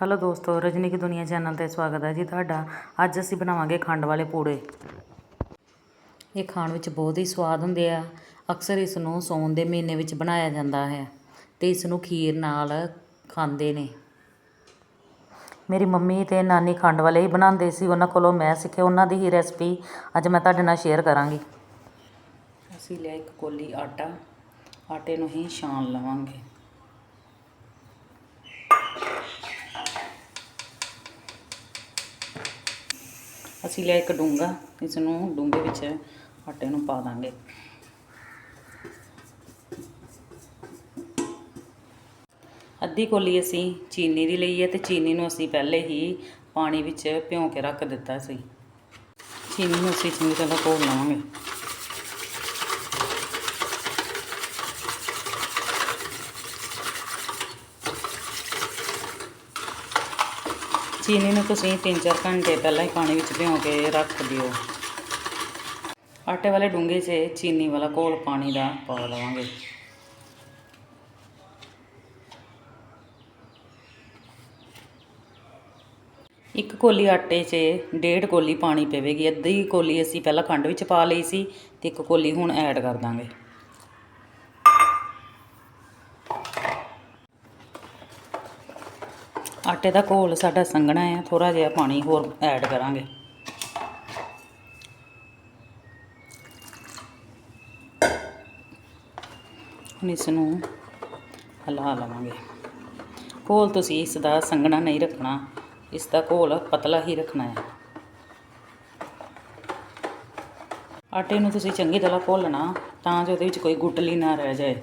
Hello ਦੋਸਤੋ ਰਜਨੀ ਕੀ ਦੁਨੀਆ channel ਤੇ ਸਵਾਗਤ ਹੈ ਜੀ ਤੁਹਾਡਾ। ਅੱਜ ਅਸੀਂ ਬਣਾਵਾਂਗੇ ਖੰਡ ਵਾਲੇ ਪੂੜੇ। ਇਹ ਖਾਣ ਵਿੱਚ ਬਹੁਤ ਹੀ ਸਵਾਦ ਹੁੰਦੇ ਆ। ਅਕਸਰ ਇਸ ਨੂੰ ਸੌਣ ਦੇ ਮਹੀਨੇ ਵਿੱਚ ਬਣਾਇਆ ਜਾਂਦਾ ਹੈ ਤੇ ਇਸ ਨੂੰ ਖੀਰ ਨਾਲ ਖਾਂਦੇ ਨੇ। ਮੇਰੀ ਮੰਮੀ ਤੇ ਨਾਨੀ ਖੰਡ ਵਾਲੇ ਹੀ ਬਣਾਉਂਦੇ ਸੀ। ਉਹਨਾਂ ਕੋਲੋਂ ਮੈਂ ਸਿੱਖਿਆ, ਉਹਨਾਂ ਦੀ ਹੀ ਰੈਸਪੀ ਅੱਜ ਮੈਂ ਤੁਹਾਡੇ ਨਾਲ ਸ਼ੇਅਰ ਕਰਾਂਗੀ। ਅਸੀਂ ਲਿਆ ਇੱਕ ਕੋਲੀ ਆਟਾ। ਆਟੇ ਨੂੰ ਹੀ ਛਾਣ ਲਵਾਂਗੇ। ਅਸੀਂ ਲਿਆ ਇੱਕ ਡੂੰਗਾ ਇਸ ਨੂੰ ਡੂੰਗੇ ਵਿੱਚ ਆਟੇ ਨੂੰ ਪਾ ਦਾਂਗੇ। ਅੱਧੀ ਕੋਲੀ ਅਸੀਂ ਚੀਨੀ ਦੀ ਲਈ ਹੈ ਤੇ ਚੀਨੀ ਨੂੰ ਅਸੀਂ ਪਹਿਲੇ ਹੀ ਪਾਣੀ ਵਿੱਚ ਭਿਉਂ ਕੇ ਰੱਖ ਦਿੱਤਾ ਸੀ। ਚੀਨੀ ਨੂੰ ਅਸੀਂ ਚੰਗੀ ਤਰ੍ਹਾਂ ਘੋਲ ਲਵਾਂਗੇ। ਚੀਨੀ ਨੂੰ ਤੁਸੀਂ 3-4 ਘੰਟੇ ਪਹਿਲਾਂ ਹੀ ਪਾਣੀ ਵਿੱਚ ਭਿਉਂ ਕੇ ਰੱਖ ਦਿਓ। ਆਟੇ ਵਾਲੇ ਡੂੰਘੇ 'ਚ ਚੀਨੀ ਵਾਲਾ ਘੋਲ ਪਾਣੀ ਦਾ ਪਾ ਲਵਾਂਗੇ। ਇੱਕ ਕੋਲੀ ਆਟੇ 'ਚ ਡੇਢ ਕੋਲੀ ਪਾਣੀ ਪਵੇਗੀ। ਅੱਧੀ ਕੋਲੀ ਅਸੀਂ ਪਹਿਲਾਂ ਖੰਡ ਵਿੱਚ ਪਾ ਲਈ ਸੀ ਤੇ ਇੱਕ ਕੋਲੀ ਹੁਣ ਐਡ ਕਰ ਦਾਂਗੇ। ਆਟੇ ਦਾ ਘੋਲ ਸਾਡਾ ਸੰਘਣਾ ਹੈ ਥੋੜਾ ਜਿਹਾ ਪਾਣੀ ਹੋਰ ਐਡ ਕਰਾਂਗੇ। ਹੁਣ ਇਸ ਨੂੰ ਹਿਲਾ ਲਵਾਂਗੇ। ਘੋਲ ਤੁਸੀਂ ਇਸ ਦਾ ਸੰਘਣਾ ਨਹੀਂ ਰੱਖਣਾ, ਇਸ ਦਾ ਘੋਲ ਪਤਲਾ ਹੀ ਰੱਖਣਾ ਹੈ। ਆਟੇ ਨੂੰ ਤੁਸੀਂ ਚੰਗੀ ਤਰ੍ਹਾਂ ਘੋਲਣਾ, ਤਾਂ ਜੋ ਉਹਦੇ ਵਿੱਚ ਕੋਈ ਗੁਟਲੀ ਨਾ ਰਹਿ ਜਾਏ।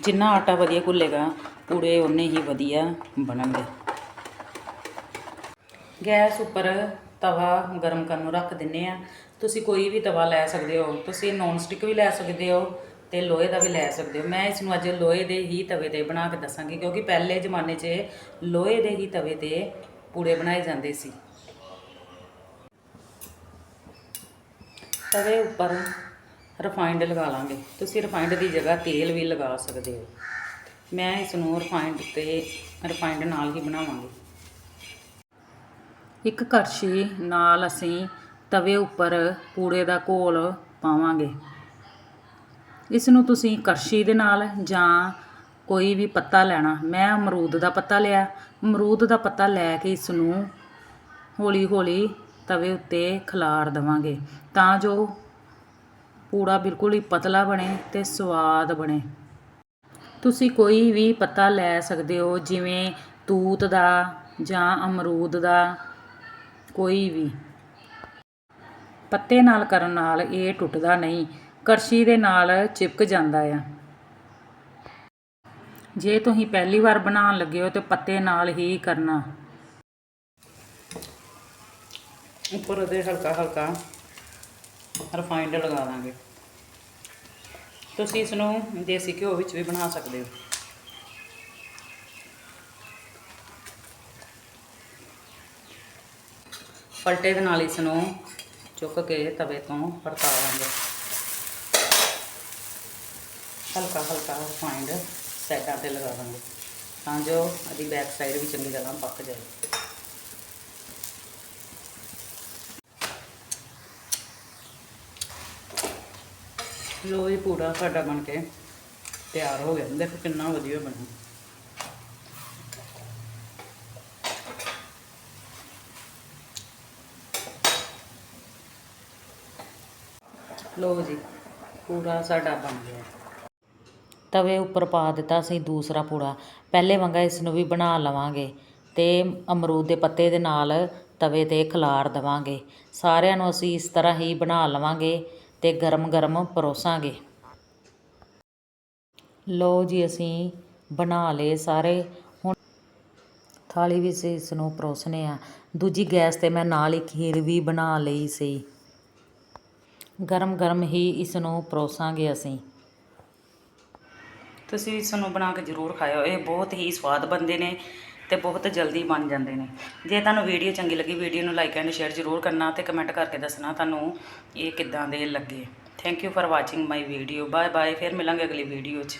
ਜਿੰਨਾ ਆਟਾ ਵਧੀਆ ਘੁੱਲੇਗਾ ਪੂੜੇ ਉਨੇ ਹੀ ਵਧੀਆ ਬਣਨਗੇ। ਗੈਸ ਉੱਪਰ ਤਵਾ ਗਰਮ ਕਰਨ ਨੂੰ ਰੱਖ ਦਿੰਨੇ ਆ। ਤੁਸੀਂ ਕੋਈ ਵੀ ਤਵਾ ਲੈ ਸਕਦੇ ਹੋ। ਤੁਸੀਂ ਨੌਨ ਸਟਿਕ ਵੀ ਲੈ ਸਕਦੇ ਹੋ ਤੇ ਲੋਹੇ ਦਾ ਵੀ ਲੈ ਸਕਦੇ ਹੋ। ਮੈਂ ਇਸ ਨੂੰ ਅੱਜ ਲੋਹੇ ਦੇ ਹੀ ਤਵੇ ਤੇ ਬਣਾ ਕੇ ਦੱਸਾਂਗੀ ਕਿਉਂਕਿ ਪਹਿਲੇ ਜ਼ਮਾਨੇ 'ਚ ਲੋਹੇ ਦੇ ਹੀ ਤਵੇ ਤੇ ਪੂੜੇ ਬਣਾਏ ਜਾਂਦੇ ਸੀ। ਤਵੇ ਉੱਪਰ ਰਿਫਾਈਂਡ ਲਗਾ ਲਾਂਗੇ। ਤੁਸੀਂ ਰਿਫਾਈਂਡ ਦੀ ਜਗ੍ਹਾ ਤੇਲ ਵੀ ਲਗਾ ਸਕਦੇ ਹੋ। ਮੈਂ ਇਸ ਨੂੰ ਰਿਫਾਈਂਡ ਤੇ ਰਿਫਾਈਂਡ ਨਾਲ ਹੀ ਬਣਾਵਾਂਗੀ। ਇੱਕ ਕੜਛੀ ਨਾਲ ਅਸੀਂ ਤਵੇ ਉੱਪਰ ਪੂੜੇ ਦਾ ਘੋਲ ਪਾਵਾਂਗੇ। ਇਸ ਨੂੰ ਤੁਸੀਂ ਕੜਛੀ ਦੇ ਨਾਲ ਜਾਂ ਕੋਈ ਵੀ ਪੱਤਾ ਲੈਣਾ। ਮੈਂ ਅਮਰੂਦ ਦਾ ਪੱਤਾ ਲਿਆ। ਅਮਰੂਦ ਦਾ ਪੱਤਾ ਲੈ ਕੇ ਇਸ ਨੂੰ ਹੌਲੀ ਹੌਲੀ ਤਵੇ ਉੱਤੇ ਖਿਲਾਰ ਦਵਾਂਗੇ ਤਾਂ ਜੋ ਪੂੜਾ ਬਿਲਕੁਲ ਹੀ ਪਤਲਾ ਬਣੇ ਤੇ ਸਵਾਦ ਬਣੇ। ਤੁਸੀਂ ਕੋਈ ਵੀ ਪੱਤਾ ਲੈ ਸਕਦੇ ਹੋ, ਜਿਵੇਂ ਤੂਤ ਦਾ ਜਾਂ ਅਮਰੂਦ ਦਾ, ਕੋਈ ਵੀ। ਪੱਤੇ ਨਾਲ ਕਰਨ ਨਾਲ ਇਹ ਟੁੱਟਦਾ ਨਹੀਂ, ਕੜਛੀ ਦੇ ਨਾਲ ਚਿਪਕ ਜਾਂਦਾ ਆ। ਜੇ ਤੁਸੀਂ ਪਹਿਲੀ ਵਾਰ ਬਣਾਉਣ ਲੱਗੇ ਹੋ ਤੇ ਪੱਤੇ ਨਾਲ ਹੀ ਕਰਨਾ। ਉੱਪਰ ਉਹਦੇ ਹਲਕਾ ਹਲਕਾ ਰਿਫਾਈਂਡ ਲਗਾ ਦਾਂਗੇ। ਤੁਸੀਂ ਇਸ ਨੂੰ ਦੇਸੀ ਘਿਓ ਵਿੱਚ ਵੀ ਬਣਾ ਸਕਦੇ ਹੋ। ਪਲਟੇ ਦੇ ਨਾਲ ਇਸ ਨੂੰ ਚੁੱਕ ਕੇ ਤਵੇ ਤੋਂ ਪਰਤਾਵਾਂਗੇ ਹਲਕਾ ਹਲਕਾ ਰਿਫਾਈਂਡ ਸਾਈਡਾਂ ਤੇ ਲਗਾ ਦਾਂਗੇ ਤਾਂ ਜੋ ਇਹਦੀ ਬੈਕ ਸਾਈਡ ਵੀ ਚੰਗੀ ਤਰ੍ਹਾਂ ਪੱਕ ਜਾਵੇ। ਲੋ ਜੀ ਪੂਰਾ ਸਾਡਾ ਬਣ ਕੇ ਤਿਆਰ ਹੋ ਗਿਆ। ਦੇਖੋ ਕਿੰਨਾ ਵਧੀਆ ਬਣਿਆ ਲੋ ਜੀ, ਪੂਰਾ ਸਾਡਾ ਬਣ ਗਿਆ। ਤਵੇ ਉੱਪਰ ਪਾ ਦਿੱਤਾ ਅਸੀਂ ਦੂਸਰਾ ਪੂੜਾ ਪਹਿਲੇ ਵਾਂਗਾ ਇਸ ਨੂੰ ਵੀ ਬਣਾ ਲਵਾਂਗੇ ਤੇ ਅਮਰੂਦ ਦੇ ਪੱਤੇ ਦੇ ਨਾਲ ਤਵੇ ਤੇ ਖਿਲਾਰ ਦਵਾਂਗੇ। ਸਾਰਿਆਂ ਨੂੰ ਅਸੀਂ ਇਸ ਤਰ੍ਹਾਂ ਹੀ ਬਣਾ ਲਵਾਂਗੇ। ਤੇ ਗਰਮ ਗਰਮ ਪਰੋਸਾਂਗੇ। ਲਓ ਜੀ, ਅਸੀਂ ਬਣਾ ਲਏ ਸਾਰੇ। ਹੁਣ ਥਾਲੀ ਵਿੱਚ ਇਸ ਨੂੰ ਪਰੋਸਨੇ ਆ। ਦੂਜੀ ਗੈਸ ਤੇ ਮੈਂ ਨਾਲ ਹੀ ਖੀਰ ਵੀ ਬਣਾ ਲਈ ਸੀ। ਗਰਮ ਗਰਮ ਹੀ ਇਸ ਨੂੰ ਪਰੋਸਾਂਗੇ ਅਸੀਂ। ਤੁਸੀਂ ਇਸ ਨੂੰ ਬਣਾ ਕੇ ਜ਼ਰੂਰ ਖਾਇਓ। ਇਹ ਬਹੁਤ ਹੀ ਸਵਾਦ ਬਣਦੇ ਨੇ। ਤੇ ਬਹੁਤ ਜਲਦੀ ਬਣ ਜਾਂਦੇ ਨੇ। ਜੇ ਤੁਹਾਨੂੰ ਵੀਡੀਓ ਚੰਗੀ ਲੱਗੀ, ਵੀਡੀਓ ਨੂੰ ਲਾਈਕ ਐਂਡ ਸ਼ੇਅਰ ਜ਼ਰੂਰ ਕਰਨਾ ਤੇ ਕਮੈਂਟ ਕਰਕੇ ਦੱਸਣਾ ਤੁਹਾਨੂੰ ਇਹ ਕਿੱਦਾਂ ਦੇ ਲੱਗੇ। Thank you for watching my video bye bye ਫਿਰ ਮਿਲਾਂਗੇ ਅਗਲੀ ਵੀਡੀਓ 'ਚ।